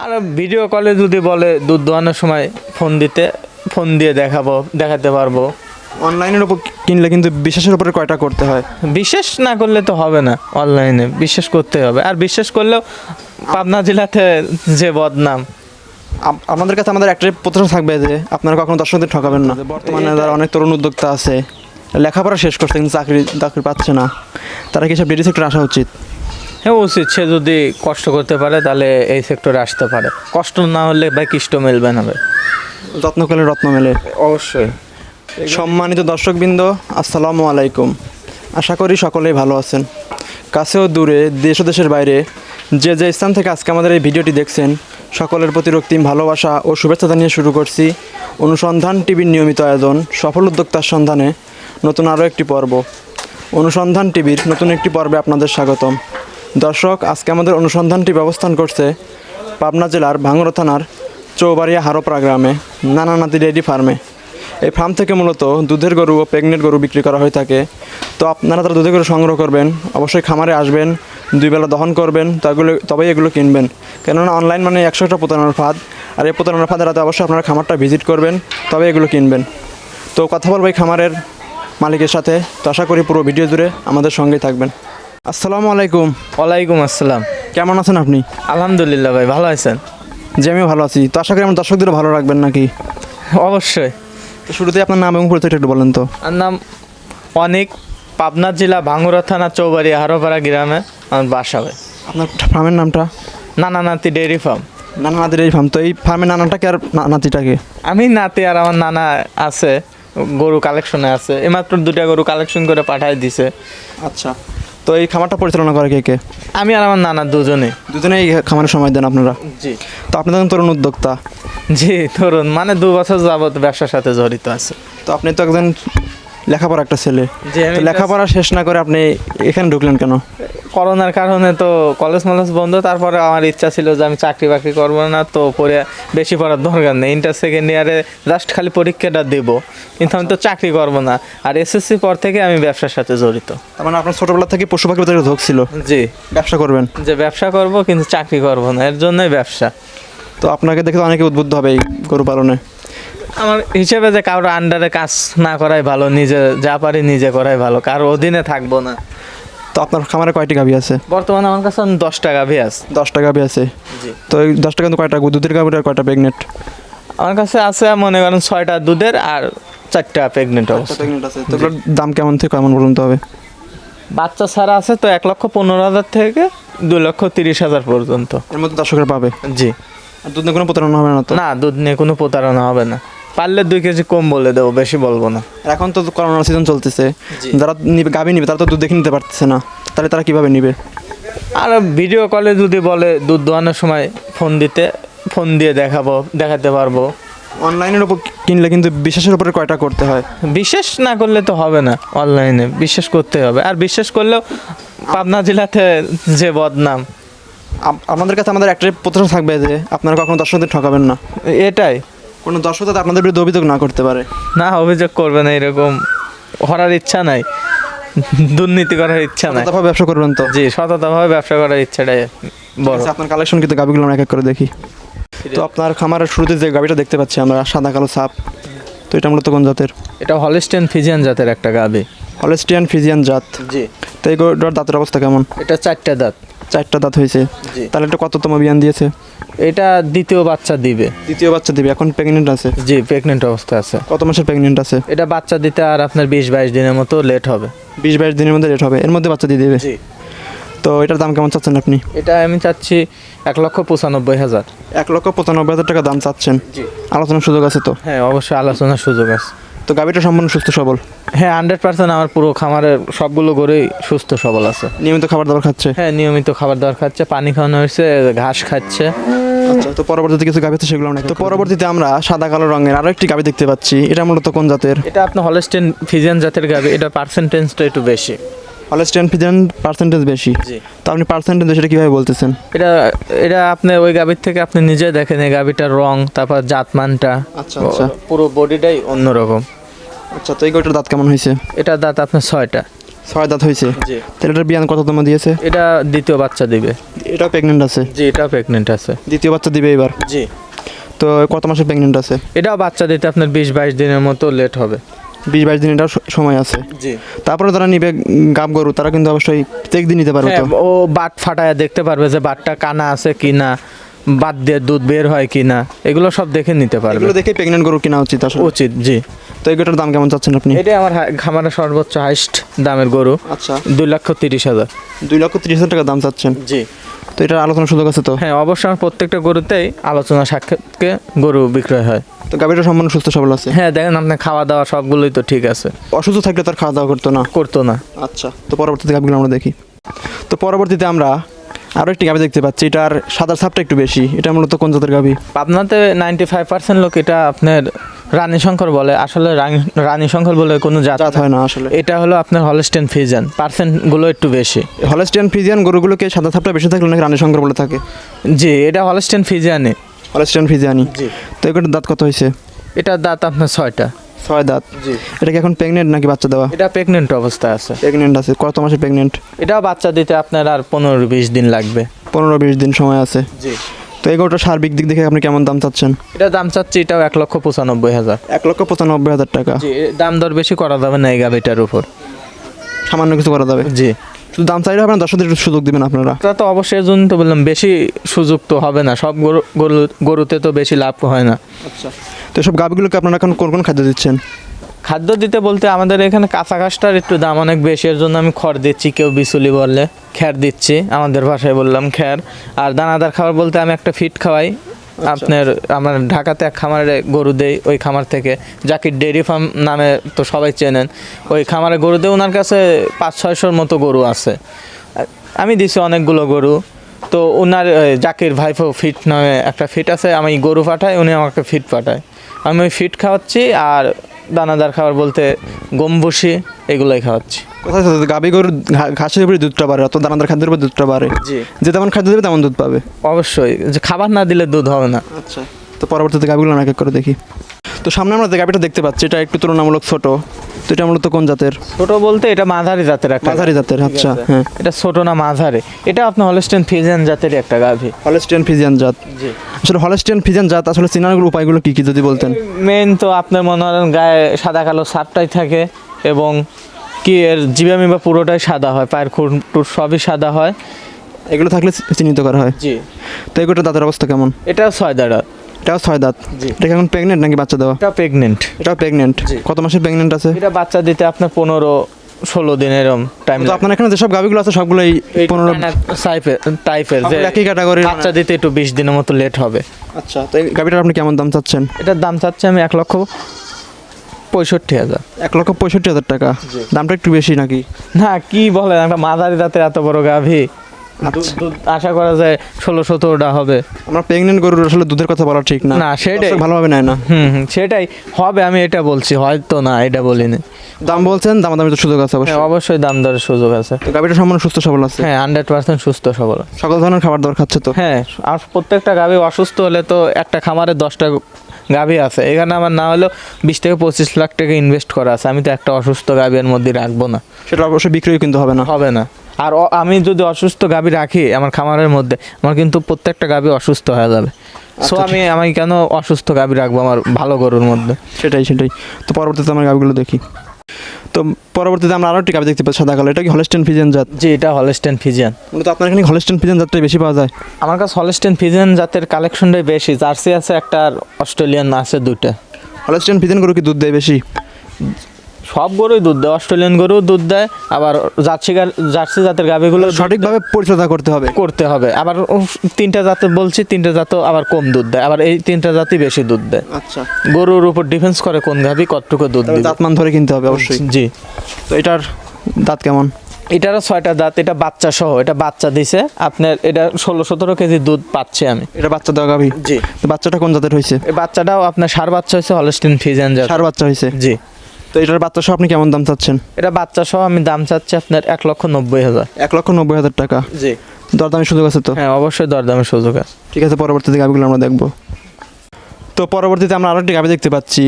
আর video কলে যদি বলে দুধ দোয়ানোর সময় ফোন দিতে ফোন দিয়ে দেখাবো দেখাতে পারব। অনলাইনের উপর কিনলে কিন্তু বিশ্বাসের উপরে কয়টা করতে হয়? বিশ্বাস না করলে তো হবে না অনলাইনে বিশ্বাস করতে হবে। আর বিশ্বাস করলেও পাবনা জেলাতে যে বদনাম। আমাদের কাছে আমাদের একটাই প্রত্যাশা থাকবে যে আপনারা কখনো দর্শকদের ঠকাবেন না। বর্তমানে যারা অনেক তরুণ উদ্যোক্তা আছে। লেখাপড়া শেষ করছে কিন্তু চাকরি চাকরি পাচ্ছে না। তারা কি সব ডেরি সেক্টর আসা উচিত? হ্যাঁ উচিত সে যদি কষ্ট করতে পারে তাহলে এই সেক্টরে আসতে পারে। কষ্ট না হলে ভাই কিষ্ট মেলবে না ভাই। যত্ন করলে রত্ন মেলে। অবশ্যই। সম্মানিত দর্শকবৃন্দ আসসালামু আলাইকুম। আশা করি সকলেই ভালো আছেন। কাছেও দূরে দেশ ও দেশের বাইরে যে যে স্থান থেকে আজকে আমাদের এই ভিডিওটি দেখছেন সকলের প্রতি রক্তিম ভালোবাসা ও শুভেচ্ছা জানিয়ে শুরু করছি অনুসন্ধান টিভির নিয়মিত আয়োজন সফল উদ্যোক্তার সন্ধানে নতুন আরও একটি পর্ব। অনুসন্ধান টিভির নতুন একটি পর্বে আপনাদের স্বাগতম। দর্শক, আজকে আমাদের অনুসন্ধানটি টিভি অবস্থান করছে পাবনা জেলার ভাঙড়া থানার চৌবাড়িয়া হারোপাড়া গ্রামে নানানাতি ডেয়ারি ফার্মে। এই ফার্ম থেকে মূলত দুধের গরু ও প্রেগনেন্ট গরু বিক্রি করা হয়ে থাকে। তো আপনারা তারা দুধের গরু সংগ্রহ করবেন, অবশ্যই খামারে আসবেন, দুই বেলা দহন করবেন তাগুলো তবেই এগুলো কিনবেন। কেননা অনলাইন মানে একশো একটা প্রতারণার ফাঁদ, আর এই প্রতারণার ফাঁদের রাতে অবশ্যই আপনারা খামারটা ভিজিট করবেন তবে এগুলো কিনবেন। তো কথা বলব এই খামারের মালিকের সাথে, তো আশা করি পুরো ভিডিও জুড়ে আমাদের সঙ্গেই থাকবেন। আসসালামু আলাইকুম। ওয়ালাইকুম আসসালাম। কেমন আছেন আপনি? আলহামদুলিল্লাহ ভাই ভালো আছেন? যে আমিও ভালো আছি। তো আশা করি আমার দর্শকদেরও ভালো রাখবেন নাকি? অবশ্যই। তো শুরুতেই আপনার নাম এবং পরিচয়টা একটু বলেন তো। আর নাম অনেক পাবনা জেলা ভাঙ্গুরা থানা চৌবাড়ি হারোপাড়া গ্রামে আমার বাসা ভাই। আপনার ফার্মের নামটা? নানা নাতি ডেয়ারি ফার্ম। নানা নাতি এই ফার্ম। তো এই ফার্মের নানাটাকে আর না- নাতিটাকে? আমি নাতি আর আমার নানা আছে গরু কালেকশনে আছে। এইমাত্র দুটা গরু কালেকশন করে পাঠাই দিছে। আচ্ছা। তো এই খামারটা পরিচালনা করে কে কে? আমি আর আমার নানা দুজনে। দুজনেই এই খামারের সময় দেন আপনারা? জি। তো আপনি তখন তরুণ উদ্যোক্তা? জি তরুণ। মানে দু বছর যাবত ব্যবসার সাথে জড়িত আছে। তো আপনি তো একজন লেখাপড়া একটা ছেলে। লেখাপড়া শেষ না করে আপনি এখানে ঢুকলেন কেন? করোনার কারণে তো কলেজ মলেজ বন্ধ তারপরে আমার ইচ্ছা ছিল যে আমি চাকরি বাকরি করব না তো পরে বেশি পড়ার দরকার নেই। ইন্টার সেকেন্ড ইয়ারে জাস্ট খালি পরীক্ষাটা দেব কিন্তু আমি তো চাকরি করব না। আর এসএসসি পর থেকে আমি ব্যবসার সাথে জড়িত। মানে আপনার ছোটবেলা থেকে পশু পাখির ভিতরে ঝোঁক ছিল? জি। ব্যবসা করবেন? যে ব্যবসা করব কিন্তু চাকরি করব না এর জন্যই ব্যবসা। তো আপনাকে দেখে তো অনেকে উদ্বুদ্ধ হবে এই গরু পালনে। আমার হিসেবে যে কারোর আন্ডারে কাজ না করাই ভালো নিজে যা পারি নিজে করাই ভালো কারোর অধীনে থাকব না। তো আপনার খামারে কয়টি গাভি আছে? বর্তমানে আমার কাছে দশ টাকা ভেয়াস দশটা গাভি আছে। জি। তো এই দশটা কিন্তু কয়টা দুধের গাভি আর কয়টা প্রেগনেন্ট আমার কাছে আছে মনে করেন ছয়টা দুধের আর চারটা প্রেগনেন্ট আছে। তো দাম কেমন থেকে কেমন পর্যন্ত হবে? বাচ্চা ছাড়া আছে তো এক লক্ষ পনেরো হাজার থেকে দু লক্ষ তিরিশ হাজার পর্যন্ত। এর মধ্যে দর্শকের পাবে? জি। দুধ নিয়ে কোনো প্রতারণা হবে না তো? না দুধ নিয়ে কোনো প্রতারণা হবে না। পারলে দুই কেজি কম বলে দেবো বেশি বলব না। আর এখন তো করোনা সিজন চলতেছে। যারা নিবে গাভি নিবে তারা তো দুধ দেখে নিতে পারতেছে না। তাহলে তারা কীভাবে নিবে? আর ভিডিও কলে যদি বলে দুধ দোয়ানোর সময় ফোন দিতে ফোন দিয়ে দেখাবো দেখাতে পারব। অনলাইনের উপর কিনলে কিন্তু বিশ্বাসের উপরে কয়টা করতে হয়? বিশ্বাস না করলে তো হবে না অনলাইনে বিশ্বাস করতে হবে। আর বিশ্বাস করলেও পাবনা জেলাতে যে বদনাম। আপনাদের কাছে আমাদের একটাই প্রত্যাশা থাকবে যে আপনারা কখনো দর্শকদের ঠকাবেন না। এটাই। কোনো দর্শক যাতে আপনাদের বিরুদ্ধে অভিযোগ না করতে পারে? না অভিযোগ করবে না এরকম হরার ইচ্ছা নাই। দুর্নীতি করার ইচ্ছা নাই। তারপর ব্যবসা করবেন তো? জি সততাভাবে ব্যবসা করার ইচ্ছাটাই বড়। আচ্ছা, আপনার কালেকশন কিন্তু আমরা এক এক করে দেখি। তো আপনার খামারের শুরুতে যে গাবিটা দেখতে পাচ্ছি আমরা সাদা কালো সাপ তো এটা মূলত কোন জাতের? এটা হলিস্টেন ফিজিয়ান জাতের একটা গাবি। হলেস্টিয়ান ফিজিয়ান জাত। জি। তো এই গরুটার দাঁতের অবস্থা কেমন? এটা চারটা দাঁত। চারটা দাঁত হয়েছে। তাহলে এটা কততম বিয়ান দিয়েছে? এটা দ্বিতীয় বাচ্চা দিবে। দ্বিতীয় বাচ্চা দিবে এখন প্রেগনেন্ট আছে? জি প্রেগনেন্ট অবস্থা আছে। কত মাসের প্রেগনেন্ট আছে? এটা বাচ্চা দিতে আর আপনার বিশ বাইশ দিনের মতো লেট হবে। বিশ বাইশ দিনের মধ্যে লেট হবে এর মধ্যে বাচ্চা দিয়ে দেবে? জি। তো এটার দাম কেমন চাচ্ছেন আপনি? এটা আমি চাচ্ছি এক লক্ষ পঁচানব্বই হাজার। এক লক্ষ পঁচানব্বই হাজার টাকা দাম চাচ্ছেন। জি। আলোচনার সুযোগ আছে তো? হ্যাঁ অবশ্যই আলোচনার সুযোগ আছে। তো গাভীটা সম্পূর্ণ সুস্থ সবল? হ্যাঁ হান্ড্রেড পার্সেন্ট আমার পুরো খামারের সবগুলো গরুই সুস্থ সবল আছে। নিয়মিত খাবার দাবার খাচ্ছে? হ্যাঁ নিয়মিত খাবার দাবার খাচ্ছে পানি খাওয়ানো হয়েছে ঘাস খাচ্ছে। আচ্ছা তো পরবর্তীতে কিছু গাভি তো সেগুলো অনেক তো পরবর্তীতে আমরা সাদা কালো রঙের আরও একটি গাভি দেখতে পাচ্ছি। এটা মূলত কোন জাতের? এটা আপনার হলস্টেন ফিজিয়ান জাতের গাভী এটা পার্সেন্টেজটা একটু বেশি। হলেস্টিয়ান ফিজিয়ান পার্সেন্টেজ বেশি। তো আপনি পার্সেন্টেজ সেটা কীভাবে বলতেছেন? এটা এটা আপনি ওই গাবির থেকে আপনি নিজে দেখেন এই গাবিটার রং তারপর জাতমানটা। আচ্ছা আচ্ছা। পুরো বডিটাই অন্যরকম। আচ্ছা তো এই গরুটার দাঁত কেমন হয়েছে? এটা দাঁত আপনার ছয়টা। ছয় দাঁত হয়েছে? জি। তাহলে এটার বিয়ান কততম দিয়েছে? এটা দ্বিতীয় বাচ্চা দিবে। এটাও প্রেগনেন্ট আছে? জি এটা প্রেগনেন্ট আছে। দ্বিতীয় বাচ্চা দিবে এবার? জি। তো কত মাসের প্রেগনেন্ট আছে? এটাও বাচ্চা দিতে আপনার বিশ বাইশ দিনের মতো লেট হবে। বিশ বাইশ দিন সময় আছে। তারপরে যারা নিবে গাব গরু তারা কিন্তু অবশ্যই চেক দিয়ে নিতে পারবে তো? হ্যাঁ, ও বাট ফাটায় দেখতে পারবে যে বাটটা কানা আছে কি না বাদ দিয়ে দুধ বের হয় কি না এগুলো সব দেখে নিতে পারবে। এগুলো দেখে প্রেগনেন্ট গরু কেনা উচিত আসলে। উচিত জি। তো এগুলোর দাম কেমন চাচ্ছেন আপনি? এটাই আমার খামারের সর্বোচ্চ হাইস্ট দামের গরু। আচ্ছা। দুই লক্ষ তিরিশ হাজার। দুই লক্ষ তিরিশ হাজার টাকা দাম চাচ্ছেন। জি। এটার আলোচনার সুযোগ আছে তো? হ্যাঁ অবশ্যই আমার প্রত্যেকটা গরুতেই আলোচনা সাক্ষাৎকে গরু বিক্রয় হয়। তো গাভীটা সম্পূর্ণ সুস্থ সবল আছে? হ্যাঁ দেখেন আপনার খাওয়া দাওয়া সবগুলোই তো ঠিক আছে। অসুস্থ থাকলে তার খাওয়া দাওয়া করতো না? করতো না। আচ্ছা তো পরবর্তীতে গাভীগুলো আমরা দেখি। তো পরবর্তীতে আমরা আরও একটি গাভী দেখতে পাচ্ছি এটার সাদা ছাপটা একটু বেশি। এটা মূলত কোন জাতের গাভী? পাবনাতে নাইনটি ফাইভ পার্সেন্ট লোক এটা আপনার রানী শঙ্কর বলে আসলে রানী- শঙ্কর বলে কোনো জাত হয় না আসলে। এটা হলো আপনার হলস্টেন ফিজান পার্সেন্টগুলো একটু বেশি। হলস্টেন ফ্রিজিয়ান গরুগুলোকে সাদা ছাপটা বেশি থাকলে নাকি রানী শঙ্কর বলে থাকে? জি এটা হলস্টেন ফিজানে হলস্টেন ফ্রিজিয়ানি জি। তো এগুলোর দাঁত কত হয়েছে? এটার দাঁত আপনার ছয়টা। ছয় দাঁত। জি। এটা কি এখন প্রেগনেন্ট নাকি বাচ্চা দেওয়া? এটা প্রেগনেন্ট অবস্থায় আছে। প্রেগনেন্ট আছে। কত মাসে প্রেগনেন্ট এটাও বাচ্চা দিতে আপনার আর পনেরো বিশ দিন লাগবে। পনেরো বিশ দিন সময় আছে। জি। তো এগুলোটা সার্বিক দিক দেখে আপনি কেমন দাম চাচ্ছেন? এটা দাম চাচ্ছি এটাও এক লক্ষ পঁচানব্বই হাজার। এক লক্ষ পঁচানব্বই হাজার টাকা। জি দাম দর বেশি করা যাবে না এই গাভিটার উপর। সামান্য কিছু করা যাবে? জি। শুধু দাম চাইলে আপনার দর্শকদের একটু সুযোগ দিবেন আপনারা। তা তো অবশ্যই জন্য তো বললাম বেশি সুযোগ তো হবে না। সব গরু গরু গরুতে তো বেশি লাভ হয় না। আচ্ছা। তো সব গাভিগুলোকে আপনারা এখন কোন কোন খাদ্য দিচ্ছেন? খাদ্য দিতে বলতে আমাদের এখানে কাঁচা ঘাসটার একটু দাম অনেক বেশি এর জন্য আমি খড় দিচ্ছি কেউ বিচুলি বললে খ্যার দিচ্ছি আমাদের ভাষায় বললাম খ্যার। আর দানাদার খাবার বলতে আমি একটা ফিট খাওয়াই আপনার আমার ঢাকাতে এক খামারে গরু দেই ওই খামার থেকে জাকির ডেয়ারি ফার্ম নামে তো সবাই চেনেন ওই খামারে গরু দেয় ওনার কাছে পাঁচ ছয়শোর মতো গরু আছে। আমি দিছি অনেকগুলো গরু তো ওনার জাকির ভাইফো ফিট নামে একটা ফিট আছে আমি গরু পাঠাই উনি আমাকে ফিট পাঠায়। আমি ওই ফিট খাওয়াচ্ছি আর দানাদার খাবার বলতে গম ভুসি এগুলোই খাওয়াচ্ছি। কোথায়? গাভী গরুর ঘাসের উপরে দুধটা বাড়ে অত দানাদার খাদ্যের উপর দুধটা বাড়ে। জি। যে তেমন খাদ্য দেবে তেমন দুধ পাবে। অবশ্যই যে খাবার না দিলে দুধ হবে না। আচ্ছা তো পরবর্তীতে গাবিগুলো এক এক করে দেখি। তো সামনে আমরা যে গাভিটা দেখতে পাচ্ছি এটা একটু তুলনামূলক ছোট। তো এটা মূলত কোন জাতের? ছোট বলতে এটা মাঝারি জাতের একটা মাঝারি জাতের আচ্ছা হ্যাঁ। এটা ছোট না মাঝারি। এটা আপনার হলস্টেন ফিজিয়ান জাতের একটা গাভী। হলেস্টিয়ান ফিজিয়ান জাত। জি। আসলে হলেস্টিয়ান ফিজিয়ান জাত আসলে চিনার উপায়গুলো কি কি যদি বলতেন? মেন তো আপনার মনে করেন গায়ে সাদা কালো সাপটাই থাকে এবং কি এর জিবামি বা পুরোটাই সাদা হয় পায়ের খুঁট টুট সবই সাদা হয়। এগুলো থাকলে চিহ্নিত করা হয়। জি। তো এগুলোর দাঁতের অবস্থা কেমন? এটা ছয় দাঁড়া এটাও ছয় দাঁত। এটা এখন প্রেগনেন্ট নাকি বাচ্চা দেওয়া? এটা প্রেগনেন্ট এটাও প্রেগনেন্ট কত মাসের প্রেগনেন্ট আছে? এটা বাচ্চা দিতে আপনার পনেরো ষোলো দিন এরম টাইম তো আপনার এখানে যেসব গাভিগুলো আছে সবগুলোই পনেরো টাইপের যে একই ক্যাটাগরির বাচ্চা দিতে একটু বিশ দিনের মতো লেট হবে। আচ্ছা তো এই গাভিটার আপনি কেমন দাম চাচ্ছেন? এটার দাম চাচ্ছি আমি এক লক্ষ পঁয়ষট্টি হাজার। এক লক্ষ পঁয়ষট্টি হাজার টাকা। দামটা একটু বেশি নাকি? না কি বলেন একটা মাঝারি দাঁতে এত বড় গাভী। দুধ আশা করা যায় ষোলো সতেরোটা হবে। আমরা প্রেগনেন্ট গরুর আসলে দুধের কথা বলা ঠিক না। না, সেটাই। ভালোভাবে নেয় না। হুম হুম সেটাই। হবে আমি এটা বলছি হয়তো না এটা বলিনি। দাম বলছেন দাম দামের তো সুযোগ আছে অবশ্যই। হ্যাঁ অবশ্যই দাম দরের সুযোগ আছে। তো গাভিটা সম্পূর্ণ সুস্থ সবল আছে। হ্যাঁ হান্ড্রেড পার্সেন্ট সুস্থ সবল। সকল ধরনের খাবার দর খাচ্ছে তো? হ্যাঁ আর প্রত্যেকটা গাভী অসুস্থ হলে তো একটা খামারে দশটা গাভী আছে। এখানে আমার না হলেও বিশ থেকে পঁচিশ লাখ টাকা ইনভেস্ট করা আছে। আমি তো একটা অসুস্থ গাভীর মধ্যে রাখব না। সেটা অবশ্যই বিক্রয় কিন্তু হবে না। হবে না। আর আমি যদি অসুস্থ গাভী রাখি আমার খামারের মধ্যে আমার কিন্তু প্রত্যেকটা গাভী অসুস্থ হয়ে যাবে। সো আচ্ছা, আমি আমি কেন অসুস্থ গাভী রাখব আমার ভালো গরুর মধ্যে? সেটাই সেটাই। তো পরবর্তীতে আমরা গাভিগুলো দেখি। তো পরবর্তীতে আমরা আরও একটি গাভি দেখতে পাচ্ছি সাদা কালো। এটা কি হলস্টেন ফিজেন জাত? জি এটা হলস্টেন ফিজিয়ান মূলত আপনার এখানে হলস্টেন ফিজেন জাতটাই বেশি পাওয়া যায়? আমার কাছে হলস্টেন ফিজিয়ান জাতের কালেকশনটাই বেশি। জার্সি আছে একটা আর অস্ট্রেলিয়ান আছে দুইটা হলস্টেন ফিজেন গরু কি দুধ দেয় বেশি? সব গরুই দুধ দেয় অস্ট্রেলিয়ান গরু দুধ দেয় আবার জার্সি জার্সি জাতের গাভীগুলো সঠিকভাবে পরিচর্যা করতে হবে। করতে হবে। আবার তিনটা জাতের বলছি তিনটা জাতও আবার কম দুধ দেয় আবার এই তিনটা জাতই বেশি দুধ দেয়। আচ্ছা। গরুর উপর ডিফেন্স করে কোন গাভী কতটুকু দুধ দিবে। দাঁতমান ধরে কিনতে হবে অবশ্যই। জি। তো এটার দাঁত কেমন? এটারও ছয়টা দাঁত এটা বাচ্চা সহ এটা বাচ্চা দিছে। আপনার এটা ষোলো সতেরো কেজি দুধ পাচ্ছে আমি। এটা বাচ্চা দেওয়া গাভি? জি। বাচ্চাটা কোন জাতের হয়েছে এই বাচ্চাটাও আপনার সার বাচ্চা হয়েছে হলস্টিন ফিজেন জাত সার বাচ্চা হয়েছে জি। তো এটার বাচ্চা সহ আপনি কেমন দাম চাচ্ছেন? এটা বাচ্চা সহ আমি দাম চাচ্ছি আপনার এক লক্ষ নব্বই হাজার। এক লক্ষ নব্বই হাজার টাকা? জি। দরদামের সুযোগ আছে তো? হ্যাঁ অবশ্যই দরদামের সুযোগ আছে। ঠিক আছে পরবর্তীতে গাভিগুলো আমরা দেখব। তো পরবর্তীতে আমরা আরও একটি গাভি দেখতে পাচ্ছি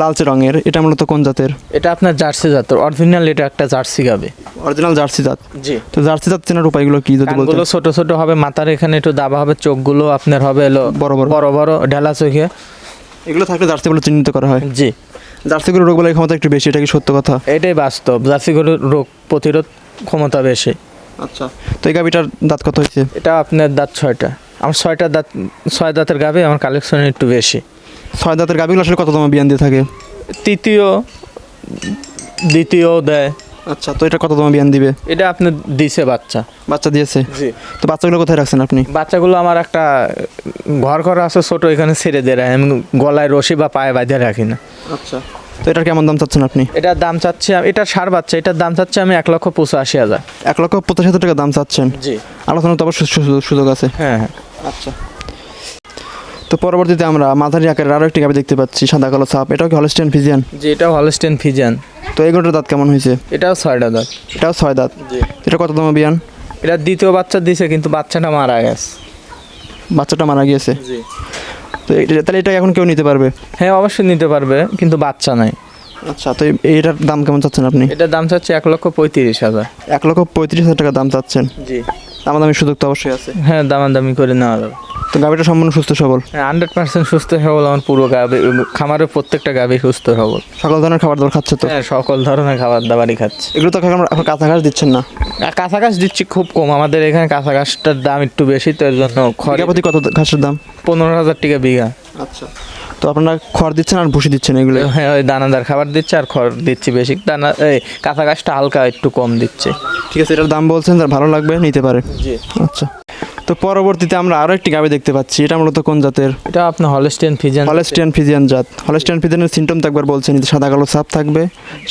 লালচে রঙের। এটা মূলত কোন জাতের? এটা আপনার জার্সি জাত অরিজিনাল এটা একটা জার্সি গাবে। অরিজিনাল জার্সি জাত। জি। তো জার্সি জাত চেনার উপায়গুলো কি যদি বলতে কানগুলো ছোট ছোট হবে মাথার এখানে একটু দাবা হবে চোখগুলো আপনার হবে এলো বড় বড়। বড় বড় ঢেলা চোখে। এগুলো থাকলে জার্সি বলে চিহ্নিত করা হয়। জি। জার্সিগুলো রোগ বলার ক্ষমতা একটু বেশি এটা কি সত্য কথা? এটাই বাস্তব জার্সি গরুর রোগ প্রতিরোধ ক্ষমতা বেশি। আচ্ছা তো এই গাভিটার দাঁত কত হয়েছে? এটা আপনার দাঁত ছয়টা। আমার ছয়টা দাঁত ছয় দাঁতের গাবে আমার কালেকশন একটু বেশি। ছয় দাঁতের গাভিগুলো আসলে কত দাম বিয়ান দিয়ে থাকে? তৃতীয় দ্বিতীয় দেয়। আচ্ছা তো এটা কততম বিয়ান দিবে? এটা আপনার দিছে বাচ্চা। বাচ্চা দিয়েছে? জি। তো বাচ্চাগুলো কোথায় রাখছেন আপনি? বাচ্চাগুলো আমার একটা ঘর ঘর আছে ছোট এখানে ছেড়ে দিয়ে রাখি। আমি গলায় রশি বা পায়ে বাঁধে রাখি না। আচ্ছা তো এটার কেমন দাম চাচ্ছেন আপনি? এটার দাম চাচ্ছি এটা সার বাচ্চা এটার দাম চাচ্ছি আমি এক লক্ষ পঁচাশি হাজার। এক লক্ষ পঁচাশি হাজার টাকা দাম চাচ্ছেন? জি। আলোচনা তো অবশ্যই সুযোগ আছে। হ্যাঁ হ্যাঁ। আচ্ছা। তো পরবর্তীতে আমরা মাঝারি আকারের আরও একটি গাভি দেখতে পাচ্ছি সাদা কালো সাপ। এটাও কি হলস্টেন ফিজিয়ান জি এটাও হলস্টেন ফিজান তো এগুলোর দাঁত কেমন হয়েছে? এটাও ছয়টা দাঁত। এটাও ছয় দাঁত? এটা কত দাম বিয়ান? এটা দ্বিতীয় বাচ্চা দিছে কিন্তু বাচ্চাটা মারা গেছে। বাচ্চাটা মারা গিয়েছে? তো তাহলে এটা এখন কেউ নিতে পারবে? হ্যাঁ অবশ্যই নিতে পারবে কিন্তু বাচ্চা নাই। আচ্ছা তো এটার দাম কেমন চাচ্ছেন আপনি? এটার দাম চাচ্ছে এক লক্ষ পঁয়ত্রিশ হাজার। এক লক্ষ পঁয়ত্রিশ হাজার টাকা দাম চাচ্ছেন। জি। আমার দামি সুযোগ তো অবশ্যই আছে। হ্যাঁ দামাদামি করে নেওয়া যাবে। তো গাভিটা সম্পূর্ণ সুস্থ সবল? হ্যাঁ হান্ড্রেড পার্সেন্ট সুস্থ সবল আমার পুরো গাবি খামারের প্রত্যেকটা গাবি সুস্থ সবল। সকল ধরনের খাবার দাবার খাচ্ছে তো? হ্যাঁ সকল ধরনের খাবার দাবারই খাচ্ছে। এগুলো তো এখন কাঁচা ঘাস দিচ্ছেন না? কাঁচা ঘাস দিচ্ছি খুব কম। আমাদের এখানে কাঁচা ঘাসটার দাম একটু বেশি তো এর জন্য খড় প্রতি কত ঘাসের দাম? পনেরো হাজার টাকা বিঘা। আচ্ছা। তো আপনারা খড় দিচ্ছেন আর ভুসি দিচ্ছেন এগুলো? হ্যাঁ ওই দানাদার খাবার দিচ্ছে আর খড় দিচ্ছি বেশি। দানা এই কাঁচা গাছটা হালকা একটু কম দিচ্ছে। ঠিক আছে এটার দাম বলছেন যার ভালো লাগবে নিতে পারে। জি। আচ্ছা। তো পরবর্তীতে আমরা আরও একটি গাভি দেখতে পাচ্ছি এটা মূলত কোন জাতের? এটা আপনার হলস্টেন ফিজিয়ান হলেস্টিয়ান ফিজিয়ান জাত। হলেস্টিয়ান ফিজিয়ানের সিমটম তো একবার বলছেন সাদা কালো সাপ থাকবে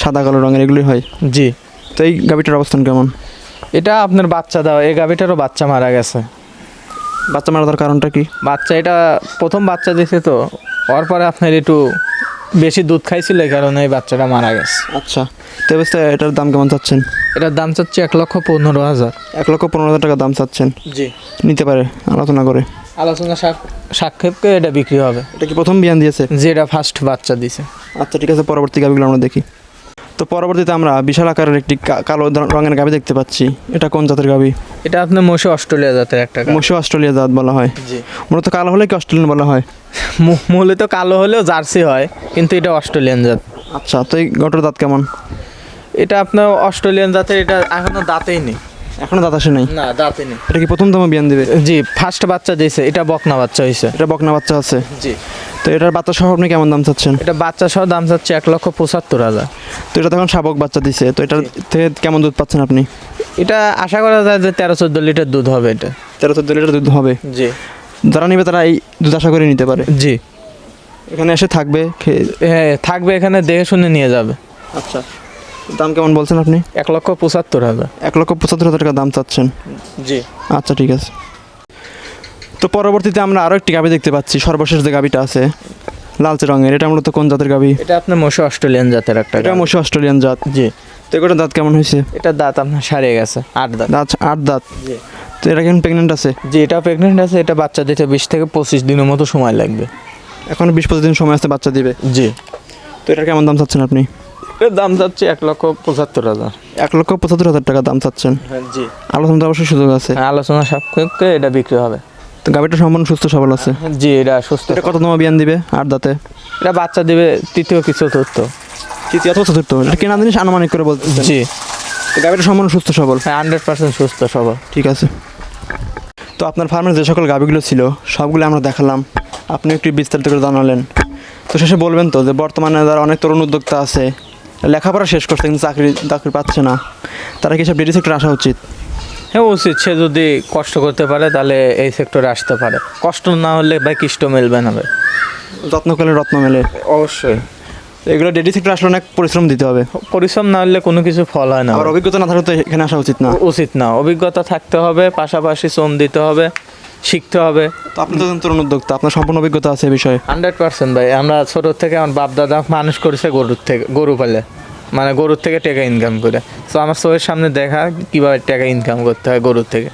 সাদা কালো রঙের এগুলোই হয়। জি। তো এই গাভিটার অবস্থান কেমন? এটা আপনার বাচ্চা দেওয়া এই গাভিটারও বাচ্চা মারা গেছে। বাচ্চা মারা দেওয়ার কারণটা কি? বাচ্চা এটা প্রথম বাচ্চা দিছে তো ওর পরে আপনার একটু বেশি দুধ খাইছিল এই কারণে এই বাচ্চাটা মারা গেছে। আচ্ছা তো বুঝতে এটার দাম কেমন চাচ্ছেন? এটার দাম চাচ্ছে এক লক্ষ পনেরো হাজার। এক লক্ষ পনেরো হাজার টাকা দাম চাচ্ছেন? জি। নিতে পারে আলোচনা করে। আলোচনা সাক- সাক্ষেপকে এটা বিক্রি হবে। এটা কি প্রথম বিয়ান দিয়েছে? যে এটা ফার্স্ট বাচ্চা দিয়েছে। আচ্ছা ঠিক আছে পরবর্তী গাভিগুলো আমরা দেখি। তো পরবর্তীতে আমরা বিশাল আকারের একটি কালো রঙের গাভি দেখতে পাচ্ছি। এটা কোন জাতের গাভি? এটা আপনার মশে অস্ট্রেলিয়া জাতের একটা। মশি অস্ট্রেলিয়া জাত বলা হয়। জি। মূলত কালো হলে কি অস্ট্রেলিয়ান বলা হয়? মূলত কালো হলেও জার্সি হয় কিন্তু এটা অস্ট্রেলিয়ান জাত। আচ্ছা তো এই গটর দাঁত কেমন? এটা আপনার অস্ট্রেলিয়ান জাতের এটা এখনও দাঁতেই নেই। এখনও দাঁত আসে নাই? না দাঁতে নেই। এটা কি প্রথমতম বিয়ান দিবে? জি ফার্স্ট বাচ্চা দিয়েছে এটা বকনা বাচ্চা হয়েছে এটা বকনা বাচ্চা আছে। জি। তো এটার বাচ্চা সহ আপনি কেমন দাম চাচ্ছেন? এটা বাচ্চা সহ দাম চাচ্ছে এক লক্ষ পঁচাত্তর হাজার। তো এটা তখন শাবক বাচ্চা দিছে তো এটার থেকে কেমন দুধ পাচ্ছেন আপনি? এটা আশা করা যায় যে তেরো চোদ্দ লিটার দুধ হবে এটা। তেরো চোদ্দ লিটার দুধ হবে? জি। যারা নিবে তারা এই দুধ আশা করে নিতে পারে? জি। এখানে এসে থাকবে হ্যাঁ থাকবে এখানে দেখে শুনে নিয়ে যাবে। আচ্ছা। দাম কেমন বলছেন আপনি? এক লক্ষ পঁচাত্তর হাজার। এক লক্ষ পঁচাত্তর হাজার টাকা দাম চাচ্ছেন। জি। আচ্ছা ঠিক আছে। তো পরবর্তীতে আমরা আরও একটি গাভি দেখতে পাচ্ছি। সর্বশেষ যে গাভিটা আছে লালচে রঙের এটা মূলত কোন জাতের গাভি এটা আপনার মশে অস্ট্রেলিয়ান জাতের একটা এটা। মশি অস্ট্রেলিয়ান জাত। জি। তো এগুলোর দাঁত কেমন হয়েছে? এটা দাঁত আপনার সারিয়ে গেছে আট দাঁত। দাঁত আট দাঁত। জি। তো এটা কেমন প্রেগনেন্ট আছে? জি এটা প্রেগনেন্ট আছে এটা বাচ্চা দিতে বিশ থেকে পঁচিশ দিনের মতো সময় লাগবে। এখন বিশ পঁচিশ দিন সময় আছে বাচ্চা দিবে? জি। তো এটার কেমন দাম চাচ্ছেন আপনি? এর দাম যাচ্ছে এক লক্ষ পঁচাত্তর হাজার। এক লক্ষ পঁচাত্তর হাজার টাকা দাম চাচ্ছেন। হ্যাঁ জি। আলোচনা অবশ্যই সুযোগ আছে। আলোচনা সাপেক্ষে এটা বিক্রি হবে। তো গাভিটা সম্পূর্ণ সুস্থ সবল আছে? জি এটা সুস্থ। এটা কত তোমার বিয়ান দিবে আট দাঁতে? এটা বাচ্চা দিবে তৃতীয় কিছু তথ্য তৃতীয় অথবা চতুর্থ? এটা কেনা জিনিস আনুমানিক করে বলতে জি। গাভিটা সম্পূর্ণ সুস্থ সবল? হ্যাঁ হান্ড্রেড পার্সেন্ট সুস্থ সবার ঠিক আছে। তো আপনার ফার্মের যে সকল গাভিগুলো ছিল সবগুলো আমরা দেখালাম। আপনি একটু বিস্তারিত করে জানালেন। তো শেষে বলবেন তো যে বর্তমানে যারা অনেক তরুণ উদ্যোক্তা আছে লেখাপড়া শেষ করছে কিন্তু চাকরি চাকরি পাচ্ছে না। তারা কি সব ডেরি সেক্টর আসা উচিত? হ্যাঁ উচিত সে যদি কষ্ট করতে পারে তাহলে এই সেক্টরে আসতে পারে। কষ্ট না হলে ভাই কিষ্ট মেলবে না ভাই। যত্ন করলে রত্ন মেলে। অবশ্যই। এগুলো ডেডি সেক্টর আসলে অনেক পরিশ্রম দিতে হবে। পরিশ্রম না হলে কোনো কিছু ফল হয় না আবার অভিজ্ঞতা না থাকলে তো এখানে আসা উচিত না। উচিত না। অভিজ্ঞতা থাকতে হবে পাশাপাশি শ্রম দিতে হবে শিখতে হবে। তো আপনি তো তরুণ উদ্যোক্তা আপনার সম্পূর্ণ অভিজ্ঞতা আছে এই বিষয়ে। হান্ড্রেড পার্সেন্ট ভাই। আমরা ছোট থেকে আমার বাপ দাদা মানুষ করেছে গরুর থেকে গরু পালে। মানে গরুর থেকে টাকা ইনকাম করে। তো আমার চোখের সামনে দেখা কীভাবে টাকা ইনকাম করতে হয় গরুর থেকে।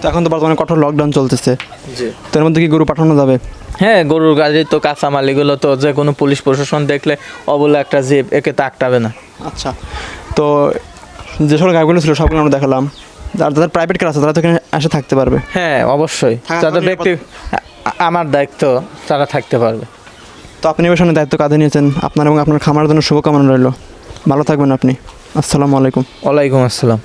তো এখন তো বর্তমানে কঠোর লকডাউন চলতেছে। জি। তো এর মধ্যে কি গরু পাঠানো যাবে? হ্যাঁ গরুর গাড়ি তো কাঁচা মালিগুলো তো যে কোনো পুলিশ প্রশাসন দেখলে অবলা একটা জিপ একে তাকটাবে না। আচ্ছা। তো যে সকল গাড়িগুলো ছিল সবগুলো আমরা দেখালাম। আর যাদের প্রাইভেট কার আছে তারা তো এখানে এসে থাকতে পারবে। হ্যাঁ অবশ্যই। থাকা যাদের ব্যক্তি আমার দায়িত্ব তারা থাকতে পারবে। তো আপনি এবার দায়িত্ব কাঁধে নিয়েছেন। আপনার এবং আপনার খামার জন্য শুভকামনা রইল। ভালো থাকবেন আপনি। আসসালামু আলাইকুম। ওয়ালাইকুম আসসালাম।